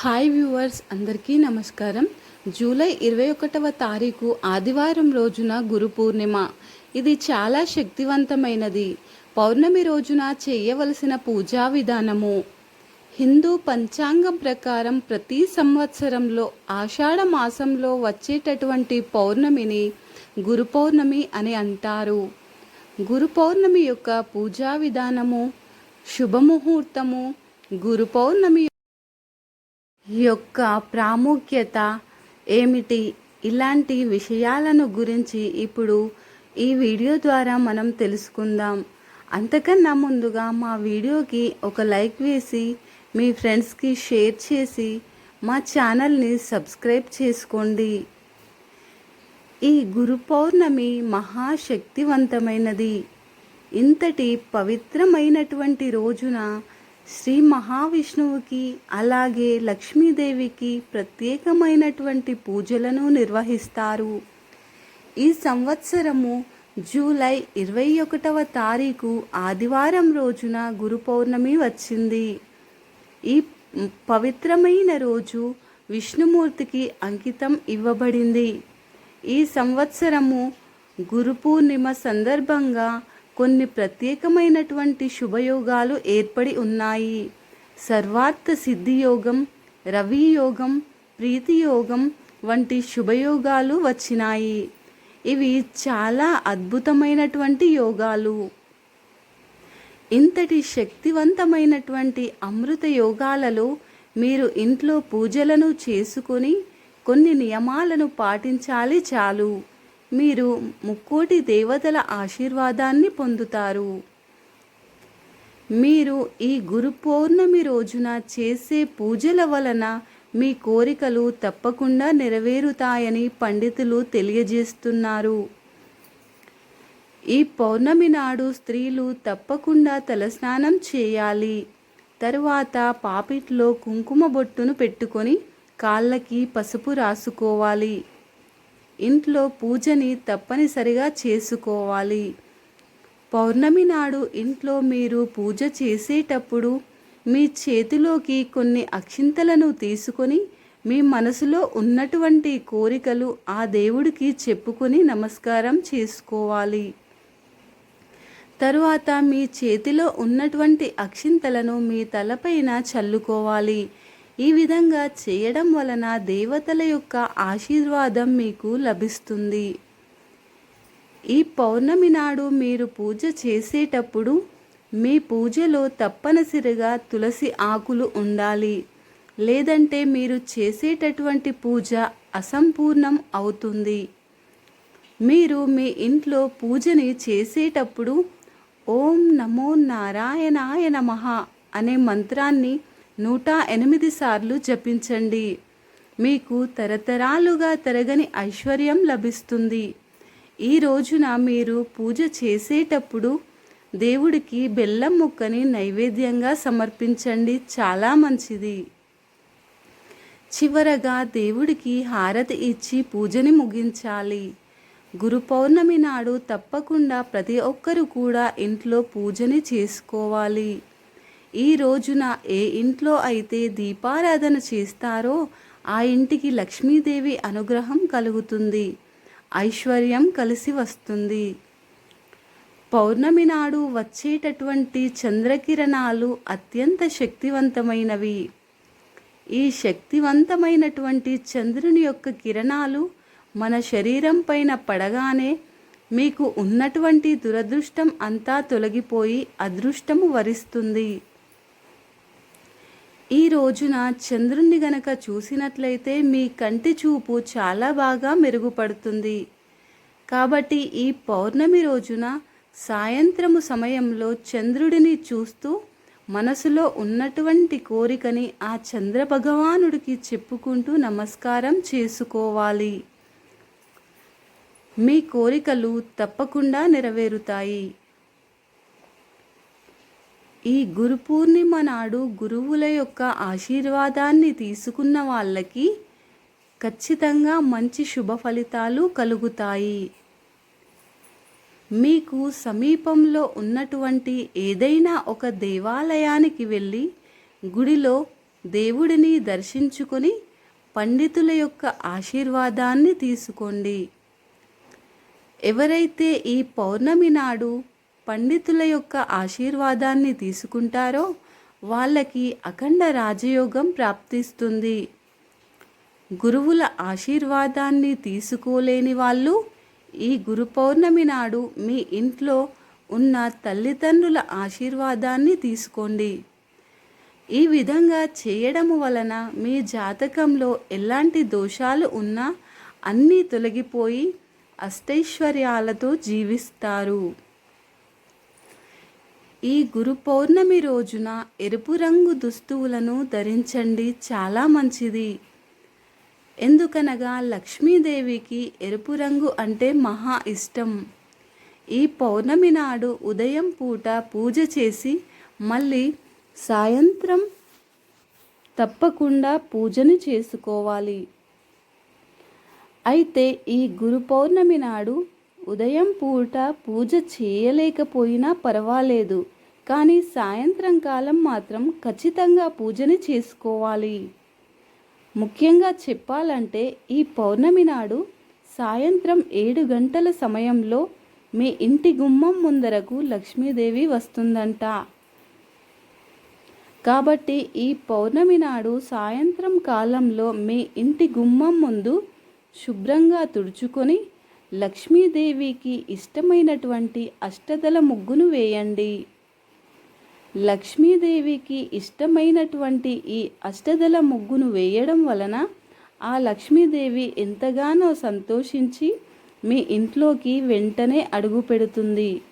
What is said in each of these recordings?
Hi viewers అందరికీ నమస్కారం. July ఇరవై ఒకటవ తారీఖు ఆదివారం రోజున గురు పూర్ణిమ. ఇది చాలా శక్తివంతమైనది. పౌర్ణమి రోజున చేయవలసిన పూజా విధానము. హిందూ పంచాంగం ప్రకారం ప్రతి సంవత్సరంలో ఆషాఢ మాసంలో వచ్చేటటువంటి పౌర్ణమిని గురు పౌర్ణమి అని అంటారు. గురు పౌర్ణమి యొక్క పూజా విధానము శుభముహూర్తము గురు పౌర్ణమి యొక్క ప్రాముఖ్యత ఏమిటి? ఇలాంటి విషయాలను గురించి ఇప్పుడు ఈ వీడియో ద్వారా మనం తెలుసుకుందాం. అంతకన్నా ముందుగా మా వీడియోకి ఒక లైక్ వేసి మీ ఫ్రెండ్స్కి షేర్ చేసి మా ఛానల్ని సబ్స్క్రైబ్ చేసుకోండి. ఈ గురు పౌర్ణమి మహాశక్తివంతమైనది. ఇంతటి పవిత్రమైనటువంటి రోజున శ్రీ మహావిష్ణువుకి అలాగే లక్ష్మీదేవికి ప్రత్యేకమైనటువంటి పూజలను నిర్వహిస్తారు. ఈ సంవత్సరము జూలై ఇరవై ఒకటవ తారీఖు ఆదివారం రోజున గురు పౌర్ణమి వచ్చింది. ఈ పవిత్రమైన రోజు విష్ణుమూర్తికి అంకితం ఇవ్వబడింది. ఈ సంవత్సరము గురు పూర్ణిమ సందర్భంగా కొన్ని ప్రత్యేకమైనటువంటి శుభయోగాలు ఏర్పడి ఉన్నాయి. సర్వార్థ సిద్ధి యోగం రవి యోగం ప్రీతి యోగం వంటి శుభయోగాలు వచ్చినాయి. ఇవి చాలా అద్భుతమైనటువంటి యోగాలు. ఇంతటి శక్తివంతమైనటువంటి అమృత యోగాలలో మీరు ఇంట్లో పూజలను చేసుకొని కొన్ని నియమాలను పాటించాలి చాలు. మీరు ముక్కోటి దేవతల ఆశీర్వాదాన్ని పొందుతారు. మీరు ఈ గురు పౌర్ణమి రోజున చేసే పూజల వలన మీ కోరికలు తప్పకుండా నెరవేరుతాయని పండితులు తెలియజేస్తున్నారు. ఈ పౌర్ణమి నాడు స్త్రీలు తప్పకుండా తలస్నానం చేయాలి. తరువాత పాపిట్లో కుంకుమ బొట్టును పెట్టుకొని కాళ్ళకి పసుపు రాసుకోవాలి. ఇంట్లో పూజని తప్పనిసరిగా చేసుకోవాలి. పౌర్ణమి నాడు ఇంట్లో మీరు పూజ చేసేటప్పుడు మీ చేతిలోకి కొన్ని అక్షింతలను తీసుకొని మీ మనసులో ఉన్నటువంటి కోరికలు ఆ దేవుడికి చెప్పుకొని నమస్కారం చేసుకోవాలి. తరువాత మీ చేతిలో ఉన్నటువంటి అక్షింతలను మీ తలపైన చల్లుకోవాలి. ఈ విధంగా చేయడం వలన దేవతల యొక్క ఆశీర్వాదం మీకు లభిస్తుంది. ఈ పౌర్ణమి నాడు మీరు పూజ చేసేటప్పుడు మీ పూజలో తప్పనిసరిగా తులసి ఆకులు ఉండాలి. లేదంటే మీరు చేసేటటువంటి పూజ అసంపూర్ణం అవుతుంది. మీరు మీ ఇంట్లో పూజని చేసేటప్పుడు ఓం నమో నారాయణాయ నమ అనే మంత్రాన్ని నూట ఎనిమిది సార్లు జపించండి. మీకు తరతరాలుగా తరగని ఐశ్వర్యం లభిస్తుంది. ఈ రోజున మీరు పూజ చేసేటప్పుడు దేవుడికి బెల్లం ముక్కని నైవేద్యంగా సమర్పించండి. చాలా మంచిది. చివరగా దేవుడికి హారతి ఇచ్చి పూజని ముగించాలి. గురు పౌర్ణమి నాడు తప్పకుండా ప్రతి ఒక్కరు కూడా ఇంట్లో పూజని చేసుకోవాలి. ఈ రోజున ఏ ఇంట్లో అయితే దీపారాధన చేస్తారో ఆ ఇంటికి లక్ష్మీదేవి అనుగ్రహం కలుగుతుంది ఐశ్వర్యం కలిసి వస్తుంది. పౌర్ణమి నాడు వచ్చేటటువంటి చంద్రకిరణాలు అత్యంత శక్తివంతమైనవి. ఈ శక్తివంతమైనటువంటి చంద్రుని యొక్క కిరణాలు మన శరీరం పైన పడగానే మీకు ఉన్నటువంటి దురదృష్టం అంతా తొలగిపోయి అదృష్టము వరిస్తుంది. ఈ రోజున చంద్రుణ్ణి గనక చూసినట్లయితే మీ కంటి చూపు చాలా బాగా మెరుగుపడుతుంది. కాబట్టి ఈ పౌర్ణమి రోజున సాయంత్రము సమయంలో చంద్రుడిని చూస్తూ మనసులో ఉన్నటువంటి కోరికని ఆ చంద్ర భగవానుడికి చెప్పుకుంటూ నమస్కారం చేసుకోవాలి. మీ కోరికలు తప్పకుండా నెరవేరుతాయి. ఈ గురు పూర్ణిమ నాడు గురువుల యొక్క ఆశీర్వాదాన్ని తీసుకున్న వాళ్ళకి ఖచ్చితంగా మంచి శుభ ఫలితాలు కలుగుతాయి. మీకు సమీపంలో ఉన్నటువంటి ఏదైనా ఒక దేవాలయానికి వెళ్ళి గుడిలో దేవుడిని దర్శించుకొని పండితుల యొక్క ఆశీర్వాదాన్ని తీసుకోండి. ఎవరైతే ఈ పౌర్ణమి నాడు పండితుల యొక్క ఆశీర్వాదాన్ని తీసుకుంటారో వాళ్ళకి అఖండ రాజయోగం ప్రాప్తిస్తుంది. గురువుల ఆశీర్వాదాన్ని తీసుకోలేని వాళ్ళు ఈ గురు పౌర్ణమి నాడు మీ ఇంట్లో ఉన్న తల్లిదండ్రుల ఆశీర్వాదాన్ని తీసుకోండి. ఈ విధంగా చేయడం వలన మీ జాతకంలో ఎలాంటి దోషాలు ఉన్నా అన్నీ తొలగిపోయి అష్టైశ్వర్యాలతో జీవిస్తారు. ఈ గురు పౌర్ణమి రోజున ఎరుపు రంగు దుస్తువులను ధరించండి చాలా మంచిది. ఎందుకనగా లక్ష్మీదేవికి ఎరుపు రంగు అంటే మహా ఇష్టం. ఈ పౌర్ణమి నాడు ఉదయం పూట పూజ చేసి మళ్ళీ సాయంత్రం తప్పకుండా పూజను చేసుకోవాలి. అయితే ఈ గురు పౌర్ణమి నాడు ఉదయం పూట పూజ చేయలేకపోయినా పర్వాలేదు కానీ సాయంత్రం కాలం మాత్రం ఖచ్చితంగా పూజని చేసుకోవాలి. ముఖ్యంగా చెప్పాలంటే ఈ పౌర్ణమి నాడు సాయంత్రం ఏడు గంటల సమయంలో మీ ఇంటి గుమ్మం ముందరకు లక్ష్మీదేవి వస్తుందంట. కాబట్టి ఈ పౌర్ణమి నాడు సాయంత్రం కాలంలో మీ ఇంటి గుమ్మం ముందు శుభ్రంగా తుడుచుకొని లక్ష్మీదేవికి ఇష్టమైనటువంటి అష్టదల ముగ్గును వేయండి. లక్ష్మీదేవికి ఇష్టమైనటువంటి ఈ అష్టదల ముగ్గును వేయడం వలన ఆ లక్ష్మీదేవి ఎంతగానో సంతోషించి మీ ఇంట్లోకి వెంటనే అడుగు పెడుతుంది.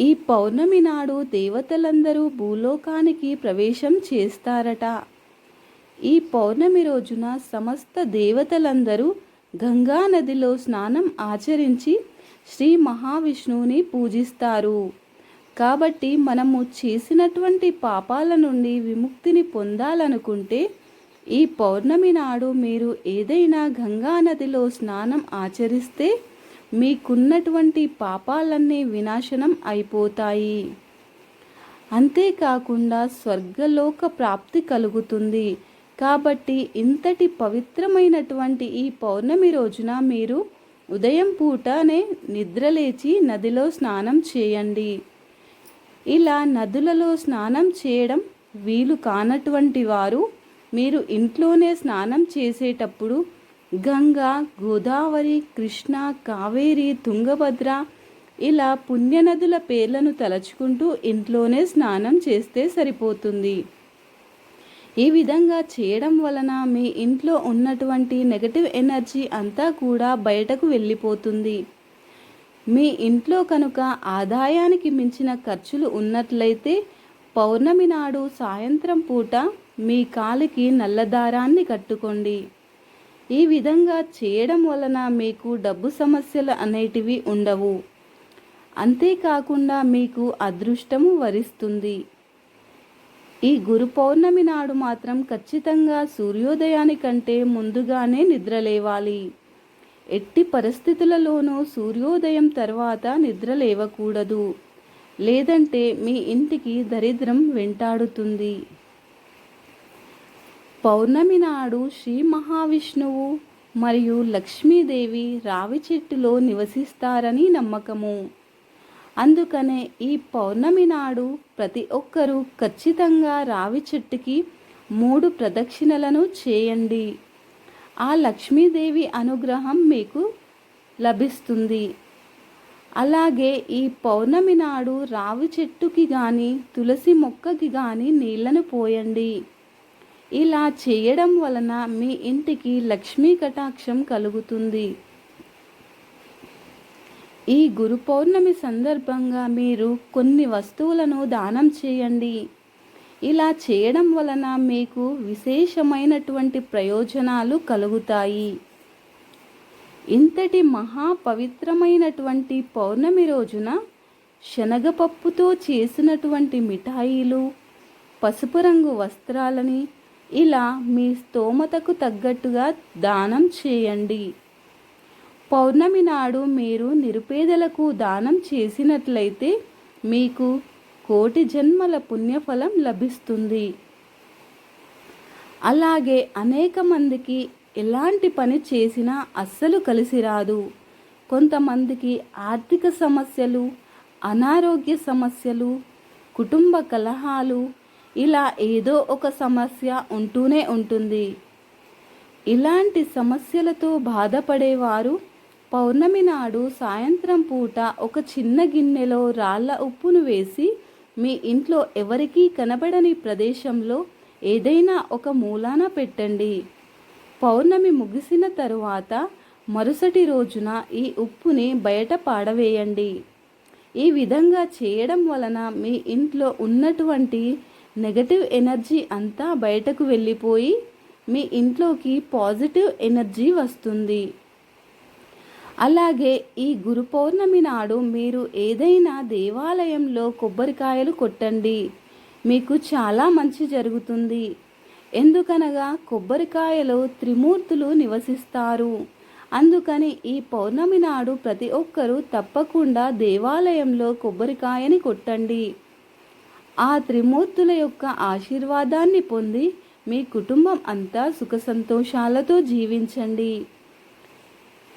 ఈ పౌర్ణమి నాడు దేవతలందరూ భూలోకానికి ప్రవేశం చేస్తారట. ఈ పౌర్ణమి రోజున సమస్త దేవతలందరూ గంగా నదిలో స్నానం ఆచరించి శ్రీ మహావిష్ణువుని పూజిస్తారు. కాబట్టి మనము చేసినటువంటి పాపాల నుండి విముక్తిని పొందాలనుకుంటే ఈ పౌర్ణమి నాడు మీరు ఏదైనా గంగా నదిలో స్నానం ఆచరిస్తే మీకున్నటువంటి పాపాలన్నీ వినాశనం అయిపోతాయి. అంతేకాకుండా స్వర్గలోక ప్రాప్తి కలుగుతుంది. కాబట్టి ఇంతటి పవిత్రమైనటువంటి ఈ పౌర్ణమి రోజున మీరు ఉదయం పూటనే నిద్రలేచి నదిలో స్నానం చేయండి. ఇలా నదులలో స్నానం చేయడం వీలు కానటువంటి వారు మీరు ఇంట్లోనే స్నానం చేసేటప్పుడు గంగా గోదావరి కృష్ణ కావేరి తుంగభద్ర ఇలా పుణ్యనదుల పేర్లను తలుచుకుంటూ ఇంట్లోనే స్నానం చేస్తే సరిపోతుంది. ఈ విధంగా చేయడం వలన మీ ఇంట్లో ఉన్నటువంటి నెగటివ్ ఎనర్జీ అంతా కూడా బయటకు వెళ్ళిపోతుంది. మీ ఇంట్లో కనుక ఆదాయానికి మించిన ఖర్చులు ఉన్నట్లయితే పౌర్ణమి నాడు సాయంత్రం పూట మీ కాలికి నల్లదారాన్ని కట్టుకోండి. ఈ విధంగా చేయడం వలన మీకు డబ్బు సమస్యలు అనేటివి ఉండవు. అంతేకాకుండా మీకు అదృష్టము వరిస్తుంది. ఈ గురు పౌర్ణమి నాడు మాత్రం ఖచ్చితంగా సూర్యోదయానికంటే ముందుగానే నిద్రలేవాలి. ఎట్టి పరిస్థితులలోనూ సూర్యోదయం తర్వాత నిద్ర లేవకూడదు లేదంటే మీ ఇంటికి దరిద్రం వెంటాడుతుంది. పౌర్ణమి నాడు శ్రీ మహావిష్ణువు మరియు లక్ష్మీదేవి రావి చెట్టులో నివసిస్తారని నమ్మకము. అందుకనే ఈ పౌర్ణమి నాడు ప్రతి ఒక్కరూ ఖచ్చితంగా రావి చెట్టుకి మూడు ప్రదక్షిణలను చేయండి. ఆ లక్ష్మీదేవి అనుగ్రహం మీకు లభిస్తుంది. అలాగే ఈ పౌర్ణమి నాడు రావి చెట్టుకి కానీ తులసి మొక్కకి కానీ నీళ్ళను పోయండి. ఇలా చేయడం వలన మీ ఇంటికి లక్ష్మీ కటాక్షం కలుగుతుంది. ఈ గురు పౌర్ణమి సందర్భంగా మీరు కొన్ని వస్తువులను దానం చేయండి. ఇలా చేయడం వలన మీకు విశేషమైనటువంటి ప్రయోజనాలు కలుగుతాయి. ఇంతటి మహా పవిత్రమైనటువంటి పౌర్ణమి రోజున శనగపప్పుతో చేసినటువంటి మిఠాయిలు పసుపు రంగు వస్త్రాలని ఇలా మీ స్తోమతకు తగ్గట్టుగా దానం చేయండి. పౌర్ణమి నాడు మీరు నిరుపేదలకు దానం చేసినట్లయితే మీకు కోటి జన్మల పుణ్యఫలం లభిస్తుంది. అలాగే అనేక మందికి ఎలాంటి పని చేసినా అస్సలు కలిసి రాదు కొంతమందికి ఆర్థిక సమస్యలు అనారోగ్య సమస్యలు కుటుంబ కలహాలు ఇలా ఏదో ఒక సమస్య ఉంటూనే ఉంటుంది. ఇలాంటి సమస్యలతో బాధపడేవారు పౌర్ణమి నాడు సాయంత్రం పూట ఒక చిన్న గిన్నెలో రాళ్ళ ఉప్పును వేసి మీ ఇంట్లో ఎవరికీ కనబడని ప్రదేశంలో ఏదైనా ఒక మూలాన పెట్టండి. పౌర్ణమి ముగిసిన తరువాత మరుసటి రోజున ఈ ఉప్పుని బయట పాడవేయండి. ఈ విధంగా చేయడం వలన మీ ఇంట్లో ఉన్నటువంటి నెగటివ్ ఎనర్జీ అంతా బయటకు వెళ్ళిపోయి మీ ఇంట్లోకి పాజిటివ్ ఎనర్జీ వస్తుంది. అలాగే ఈ గురు పౌర్ణమి నాడు మీరు ఏదైనా దేవాలయంలో కొబ్బరికాయలు కొట్టండి. మీకు చాలా మంచి జరుగుతుంది. ఎందుకనగా కొబ్బరికాయలో త్రిమూర్తులు నివసిస్తారు. అందుకని ఈ పౌర్ణమి నాడు ప్రతి ఒక్కరూ తప్పకుండా దేవాలయంలో కొబ్బరికాయని కొట్టండి. ఆ త్రిమూర్తుల యొక్క ఆశీర్వాదాన్ని పొంది మీ కుటుంబం అంతా సుఖ సంతోషాలతో జీవించండి.